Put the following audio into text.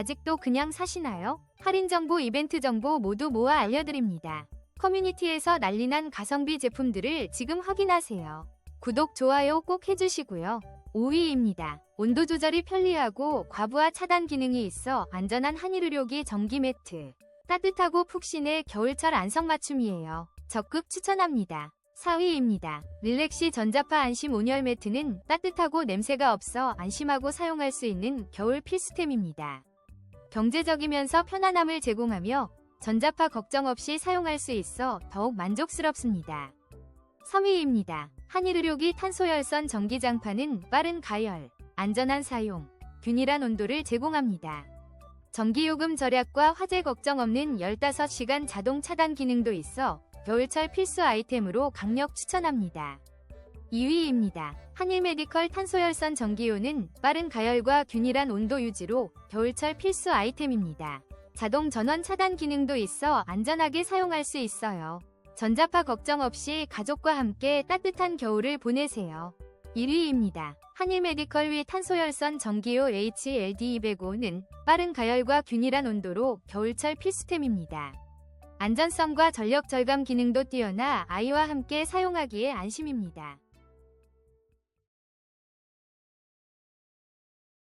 아직도 그냥 사시나요? 할인 정보, 이벤트 정보 모두 모아 알려드립니다. 커뮤니티에서 난리난 가성비 제품들을 지금 확인하세요. 구독, 좋아요 꼭 해주시고요. 5위입니다. 온도 조절이 편리하고 과부하 차단 기능이 있어 안전한 한일 의료기 전기 매트. 따뜻하고 푹신의 겨울철 안성맞춤이에요. 적극 추천합니다. 4위입니다. 릴렉시 전자파 안심 온열 매트는 따뜻하고 냄새가 없어 안심하고 사용할 수 있는 겨울 필수템입니다. 경제적이면서 편안함을 제공하며 전자파 걱정 없이 사용할 수 있어 더욱 만족스럽습니다. 3위입니다. 한일의료기 탄소열선 전기장판은 빠른 가열, 안전한 사용, 균일한 온도를 제공합니다. 전기요금 절약과 화재 걱정 없는 15시간 자동 차단 기능도 있어 겨울철 필수 아이템으로 강력 추천합니다. 2위입니다. 한일 메디컬 탄소열선 전기요는 빠른 가열과 균일한 온도 유지로 겨울철 필수 아이템입니다. 자동 전원 차단 기능도 있어 안전하게 사용할 수 있어요. 전자파 걱정 없이 가족과 함께 따뜻한 겨울을 보내세요. 1위입니다. 한일 메디컬 위 탄소열선 전기요 HLD205는 빠른 가열과 균일한 온도로 겨울철 필수템입니다. 안전성과 전력 절감 기능도 뛰어나 아이와 함께 사용하기에 안심입니다.